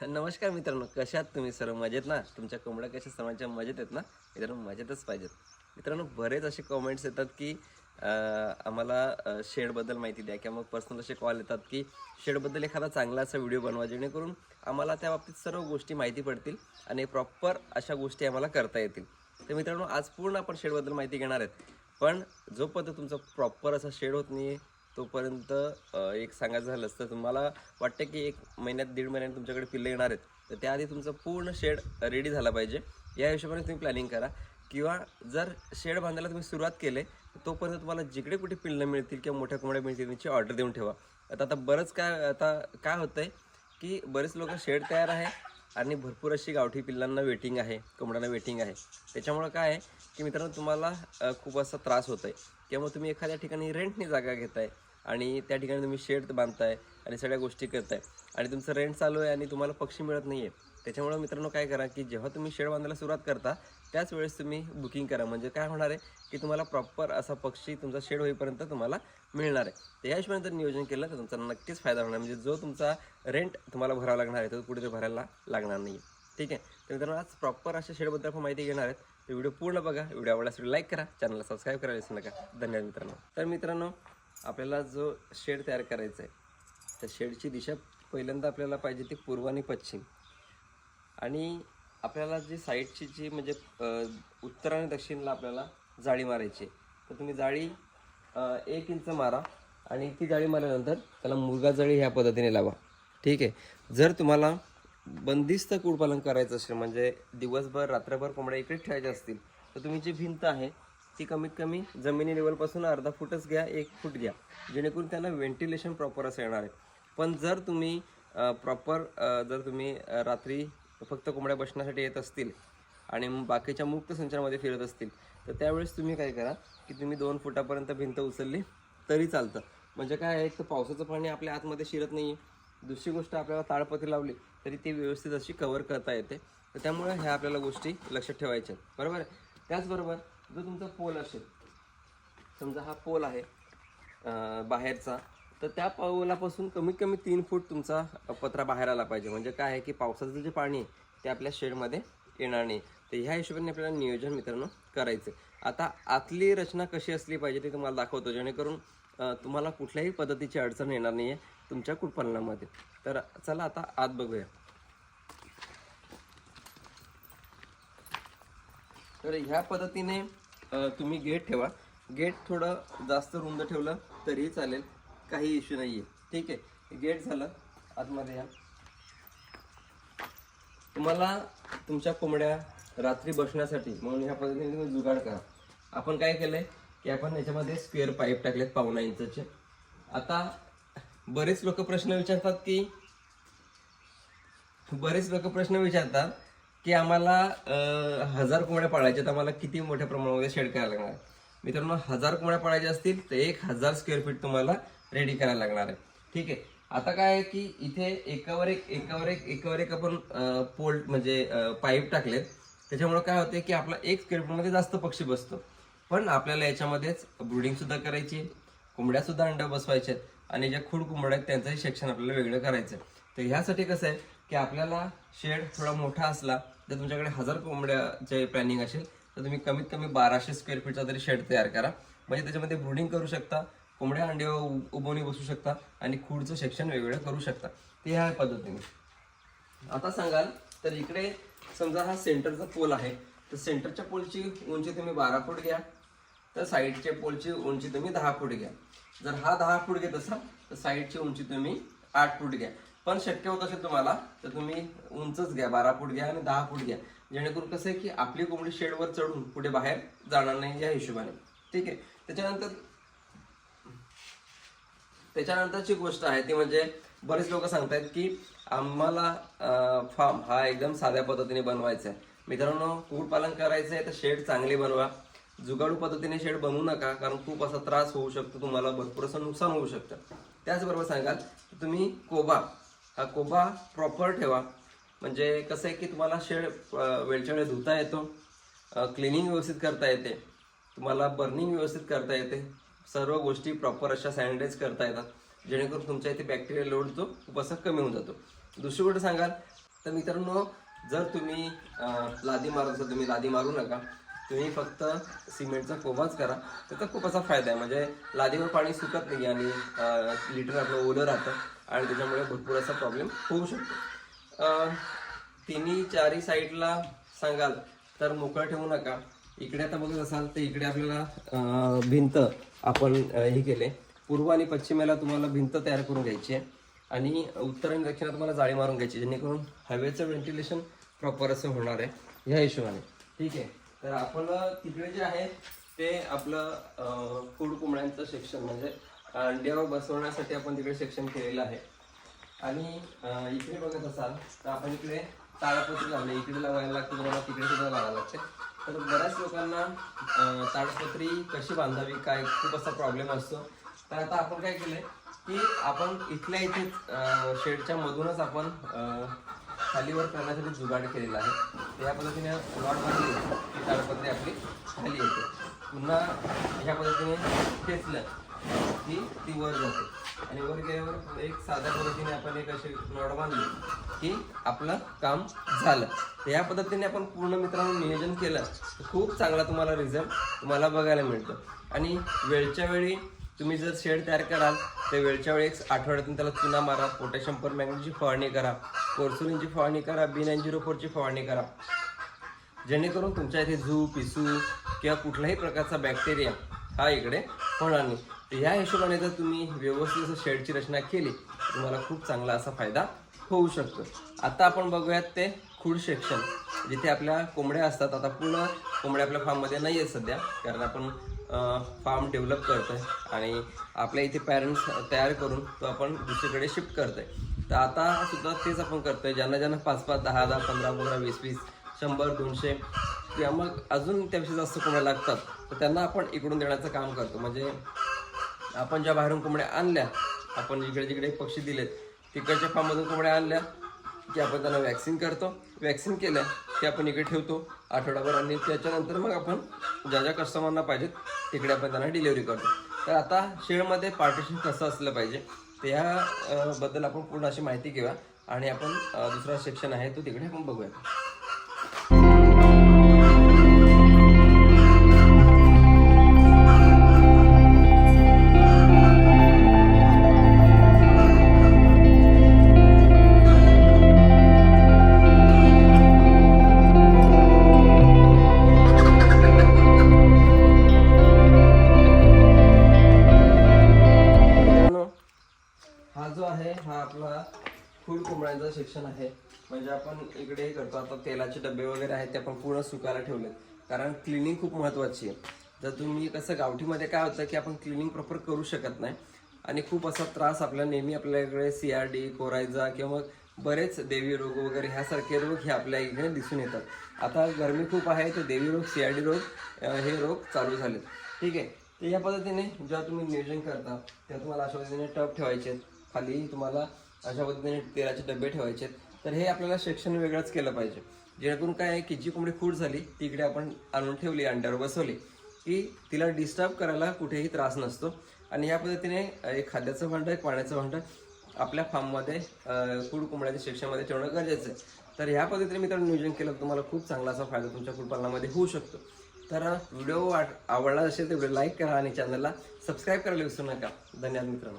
नमस्कार मित्रांनो कशात तुम्ही सर्व? मजेत ना? तुमच्या कोंबड्या कशा? सर्वांच्या मजेत आहेत ना? मित्रांनो मजेतच पाहिजेत. मित्रांनो बरेच असे कॉमेंट्स येतात की आम्हाला शेडबद्दल माहिती द्या किंवा मग पर्सनल असे कॉल येतात की शेडबद्दल एखादा चांगला असा व्हिडिओ बनवा जेणेकरून आम्हाला त्या बाबतीत सर्व गोष्टी माहिती पडतील आणि प्रॉपर अशा गोष्टी आम्हाला करता येतील. तर मित्रांनो आज पूर्ण आपण शेडबद्दल माहिती घेणार आहेत. पण जोपर्यंत तुमचा प्रॉपर असा शेड होत नाही आहे तोपर्यंत एक सांगायचं झालं तर तुम्हाला वाटतं की एक महिन्यात दीड महिन्यात तुमच्याकडे पिल्लं येणार आहेत. तर त्याआधी तुमचं पूर्ण शेड रेडी झाला पाहिजे. या हिशोबाने तुम्ही प्लॅनिंग करा. किंवा जर शेड बांधायला तुम्ही सुरुवात केले तोपर्यंत तुम्हाला जिकडे कुठे पिल्लं मिळतील किंवा मोठ्या कोंबड्या मिळतील त्यांची ऑर्डर देऊन ठेवा. आता आता बरंच काय आता काय होतं आहे की बरेच लोक शेड तयार आहे आणि भरपूर अशी गावठी पिल्लांना वेटिंग आहे कोंबड्यांना वेटिंग आहे. त्याच्यामुळं काय आहे की मित्रांनो तुम्हाला खूप असा त्रास होत आहे किंवा तुम्ही एखाद्या ठिकाणी रेंटने जागा घेताय आणि त्या ठिकाणी तुम्ही शेड बांधताय आणि सगळ्या गोष्टी करताय आणि तुमचं रेंट चालू आहे आणि तुम्हाला पक्षी मिळत नाही आहे त्याच्यामुळं मित्रांनो काय करा की जेव्हा तुम्ही शेड बांधायला सुरुवात करता त्याच वेळेस तुम्ही बुकिंग करा. म्हणजे काय होणार आहे की तुम्हाला प्रॉपर असा पक्षी तुमचा शेड होईपर्यंत तुम्हाला मिळणार आहे. त्या हिशोबाने जर नियोजन केलं तर तुमचा नक्कीच फायदा होणार म्हणजे जो तुमचा रेंट तुम्हाला भरावा लागणार आहे तो कुठेतरी भरायला लागणार नाही ठीक आहे? तर मित्रांनो आज प्रॉपर अशा शेडबद्दल आपण माहिती घेणार आहेत. व्हिडिओ पूर्ण बघा. व्हिडिओ आवडल्यास लाईक करा. चॅनलला सबस्क्राईब करायला विसरू नका. धन्यवाद मित्रांनो. तर मित्रांनो आपल्याला जो शेड तयार करायचा आहे त्या शेडची दिशा पहिल्यांदा आपल्याला पाहिजे ती पूर्व आणि पश्चिम. आणि आपल्याला जी साईडची जी म्हणजे उत्तर आणि दक्षिणला आपल्याला जाळी मारायची आहे. तर तुम्ही जाळी एक इंच मारा आणि ती जाळी मारल्यानंतर त्याला मुलगा जाळी ह्या पद्धतीने लावा. ठीक आहे? जर तुम्हाला बंदिस्त कुडपालन करायचं असेल म्हणजे दिवसभर रात्रभर कोंबड्या इकडेच ठेवायच्या असतील तर तुम्ही जी भिंत आहे ती कमीत कमी जमिनी लेवलपासून अर्धा फूटच घ्या एक फूट घ्या. जेणेकरून त्यांना व्हेंटिलेशन प्रॉपर असं येणार आहे. पण जर तुम्ही प्रॉपर जर तुम्ही रात्री फक्त कोंबड्या बसण्यासाठी येत असतील आणि मग बाकीच्या मुक्त संचारामध्ये फिरत असतील तर त्यावेळेस तुम्ही काय करा की तुम्ही दोन फुटापर्यंत भिंत उचलली तरी चालतं. म्हणजे काय आहे एक तर पावसाचं पाणी आपल्या आतमध्ये शिरत नाही आहे दुसरी गोष्ट आपल्याला ताळपत्री लावली तरी ती व्यवस्थित अशी कव्हर करता येते. तर त्यामुळे ह्या आपल्याला गोष्टी लक्षात ठेवायच्या बरोबर आहे? त्याचबरोबर जो तुमचा पोल असेल समजा हा पोल आहे बाहेरचा तर त्या पोलापासून कमीत कमी तीन फूट तुमचा पत्रा बाहेर आला पाहिजे. म्हणजे काय आहे की पावसाचं जे पाणी आहे ते आपल्या शेडमध्ये येणार नाही. तर ह्या हिशोबाने आपल्याला नियोजन मित्रांनो करायचं आता आतली रचना कशी असली पाहिजे ते तुम्हाला दाखवतो. जेणेकरून तुम्हाला कुठल्याही पद्धतीची अडचण येणार नाही आहे तुमच्या कुटपालनामध्ये तर चला आता आत बघूया. तर ह्या पद्धतीने तुम्ही गेट ठेवा. गेट थोडं जास्त रुंद ठेवलं तरीही चालेल. काही इश्यू नाही आहे ठीक आहे? गेट झालं. आतमध्ये या. तुम्हाला तुमच्या कोंबड्या रात्री बसण्यासाठी म्हणून ह्या पद्धतीने तुम्ही जुगाड करा. आपण काय केलंय की आपण याच्यामध्ये स्क्वेअर पाईप टाकलेत पावणा इंचचे. आता बरेच लोक प्रश्न विचारतात की बरेच लोक प्रश्न विचारतात की आम्हाला हजार कोंबड्या पाळायच्या तर आम्हाला किती मोठ्या प्रमाणामध्ये शेड करायला लागणार? मित्रांनो हजार कोंबड्या पाळायच्या असतील तर एक हजार स्क्वेअर फीट तुम्हाला रेडी करायला लागणार आहे. ठीक आहे. आता काय आहे की इथे एकावर एक एकावर एक एकावर एक आपण पोल्ट म्हणजे पाईप टाकलेत. त्याच्यामुळे काय होते की आपला एक स्क्वेअर फीटमध्ये जास्त पक्षी बसतो. पण आपल्याला याच्यामध्येच ब्रुडिंग सुद्धा करायची आहे, अंडा बसवायच्या आहेत. आणि ज्या खूड कोंबड्या आहेत त्यांचंही सेक्शन आपल्याला वेगळं करायचं आहे तर ह्यासाठी कसं आहे की आपल्याला शेड थोडा मोठा असला जर तुमच्याकडे हजार कोंबड्याचे प्लॅनिंग असेल तर तुम्ही कमीत कमी बाराशे स्क्वेअर फीटचा तरी शेड तयार करा. म्हणजे त्याच्यामध्ये ब्रुडिंग करू शकता कोंबड्या अंडे उबवणी बसू शकता आणि खूडचं सेक्शन वेगवेगळं करू शकता. ते ह्या पद्धतीने. आता सांगाल तर इकडे समजा हा सेंटरचा पोल आहे. तर सेंटरच्या पोलची उंची तुम्ही बारा फूट घ्या. तर साईडच्या पोलची उंची तुम्ही दहा फूट घ्या. जर हा दहा फूट घेत असाल तर साईडची उंची तुम्ही आठ फूट घ्या. पण शक्य होत असेल तुम्हाला तर तुम्ही उंचच घ्या बारा फूट घ्या आणि दहा फूट घ्या. जेणेकरून कसं आहे की आपली कोंबडी शेडवर चढून पुढे बाहेर जाणार नाही या हिशोबाने. ठीक आहे? त्याच्यानंतर त्याच्यानंतरची गोष्ट आहे ती म्हणजे बरेच लोक सांगतायत की आम्हाला फार्म हा एकदम साध्या पद्धतीने बनवायचा आहे मित्रांनो कुक्कुटपालन करायचं आहे तर शेड चांगले बनवा. जुगाडू पद्धतीने शेड बनवू नका कारण खूप असा त्रास होऊ शकतो तुम्हाला भरपूर असं नुकसान होऊ शकतं. त्याचबरोबर सांगाल की तुम्ही कोबा हा कोबा प्रॉपर ठेवा. म्हणजे कसं आहे की तुम्हाला शेड वेळच्या वेळेस धुता येतो क्लिनिंग व्यवस्थित करता येते तुम्हाला बर्निंग व्यवस्थित करता येते सर्व गोष्टी प्रॉपर अशा सॅनिटाईज करता येतात जेणेकरून तुमच्या इथे बॅक्टेरिया लोड जो खूप असा कमी होऊन जातो. दुसरी गोष्ट सांगाल तर मित्रांनो जर तुम्ही लादी मारत असाल तुम्ही लादी मारू नका. तुम्ही फक्त सिमेंटचा कोबाच करा. त्याचा खूप असा फायदा आहे. म्हणजे लादीवर पाणी सुकत नाही आणि लिटर आपलं ओलं राहतं आणि त्याच्यामुळे भरपूर असा प्रॉब्लेम होऊ शकतो. तिन्ही चारी साईडला सांगाल तर मोकळं ठेवू नका. इकडे आता बघत असाल तर इकडे आपल्याला भिंत आपण हे केले. पूर्व आणि पश्चिमेला तुम्हाला भिंत तयार करून घ्यायची आहे. आणि उत्तर आणि दक्षिणात तुम्हाला जाळी मारून घ्यायची जेणेकरून हवेचं व्हेंटिलेशन प्रॉपर असं होणार आहे. ह्या हिशोबाने. ठीक आहे? तर आपण तिकडे जे आहे ते आपलं फूड कोंबड्यांचं सेक्शन म्हणजे अंड्यावर बसवण्यासाठी आपण तिकडे सेक्शन केलेलं आहे. आणि इकडे बघत असाल तर आपण इकडे ताडपत्री लावले. इकडे लावायला लागते तुम्हाला तिकडे सुद्धा लावायला लागते. तर बऱ्याच लोकांना ताडपत्री कशी बांधावी काय खूप असा प्रॉब्लेम असतो. तर आता आपण काय केलं की आपण इथल्या इथेच शेडच्या मधूनच आपण खालीवर करण्यासाठी जुगाड केलेला आहे. तर या पद्धतीने लॉट बांधली की ताडपत्री आपली खाली येते. पुन्हा ह्या पद्धतीने खेचलं की ती वर जाते. आणि वर गेल्यावर एक साध्या पद्धतीने आपण एक अशी लॉट बांधली की आपलं काम झालं. तर या पद्धतीने आपण पूर्ण मित्रांनो नियोजन केलं तर खूप चांगला तुम्हाला रिझल्ट तुम्हाला बघायला मिळतो. आणि वेळच्या वेळी तुम्ही जर शेड तयार कराल तर वेळच्या वेळी एक आठवड्यातून त्याला चुना मारा पोटॅशियम पर मॅग्नेटची फवारणी करा. कोर्सुलिनची फवारणी करा बी नाईन झिरो फोरची फवारणी करा. जेणेकरून तुमच्या इथे झू पिसू किंवा कुठल्याही प्रकारचा बॅक्टेरिया हा इकडे होणार नाही. तर ह्या हिशोबाने जर तुम्ही व्यवस्थित असं शेडची रचना केली तर तुम्हाला खूप चांगला असा फायदा होऊ शकतो. आता आपण बघूयात ते खूड सेक्शन जिथे आपल्या कोंबड्या असतात आता पूर्ण कोंबड्या आपल्या फार्ममध्ये नाही आहेत सध्या कारण आपण फार्म डेव्हलप करतो आहे आणि आपल्या इथे पॅरेंट्स तयार करून तो आपण दुसरीकडे शिफ्ट करतो आहे तर आता सुद्धा तेच आपण करतोय. ज्यांना ज्यांना पाच पाच दहा दहा पंधरा पंधरा वीस वीस शंभर दोनशे किंवा मग अजून त्यापेक्षा जास्त कोंबड्या लागतात. तर त्यांना आपण इकडून देण्याचं काम करतो. म्हणजे आपण ज्या बाहेरून कोंबड्या आणल्या आपण जिकडे जिकडे पक्षी दिलेत तिकडच्या फार्ममधून कोंबड्या आणल्या की आपण त्यांना वॅक्सिन करतो. वॅक्सिन केल्या की आपण इकडे ठेवतो आठवडाभर आणि त्याच्यानंतर मग आपण ज्या ज्या कस्टमरना पाहिजेत तिकडे आपण त्यांना डिलिव्हरी करतो. तर आता शेळमध्ये पार्टिशन कसं असलं पाहिजे? तर ह्या बद्दल आपण पूर्ण अशी माहिती घेऊया. आणि आपण दुसरा सेक्शन आहे तो तिकडे आपण बघूया. म्हणजे आपण इकडे हे करतो. आता तेलाचे डबे वगैरे आहेत ते आपण पूर्ण सुकायला ठेवलेत. कारण क्लिनिंग खूप महत्वाची आहे. जर तुम्ही कसं गावठीमध्ये काय होतं की आपण क्लिनिंग प्रॉपर करू शकत नाही. आणि खूप असा त्रास आपल्याला नेहमी आपल्याकडे सी आर डी कोरायजा किंवा बरेच देवी रोग वगैरे ह्यासारखे रोग हे आपल्या इकडे दिसून येतात. आता गरमी खूप आहे तर देवी रोग सी आर डी रोग हे रोग चालू झालेत. ठीक आहे? तर या पद्धतीने जेव्हा तुम्ही नियोजन करता तेव्हा तुम्हाला अशा पद्धतीने टप ठेवायचे आहेत खाली तुम्हाला अशा पद्धतीने तेलाचे डबे ठेवायचे आहेत तर हे आपल्याला सेक्शन वेगळंच केलं पाहिजे. जेणेकरून काय आहे की जी कोंबडी फूड झाली तिकडे आपण आणून ठेवली अंड्यावर बसवली की तिला डिस्टर्ब करायला कुठेही त्रास नसतो. आणि या पद्धतीने एक खाद्याचं भांडं एक पाण्याचं भांडं आपल्या फार्ममध्ये फूड कोंबड्याच्या सेक्शनमध्ये ठेवणं गरजेचं आहे. तर ह्या पद्धतीने मित्रांनो नियोजन केलं तुम्हाला खूप चांगला असा फायदा तुमच्या कुटुंबामध्ये होऊ शकतो. तर व्हिडिओ आवडला असेल तर व्हिडिओ लाईक करा आणि चॅनलला सबस्क्राईब करायला विसरू नका. धन्यवाद मित्रांनो.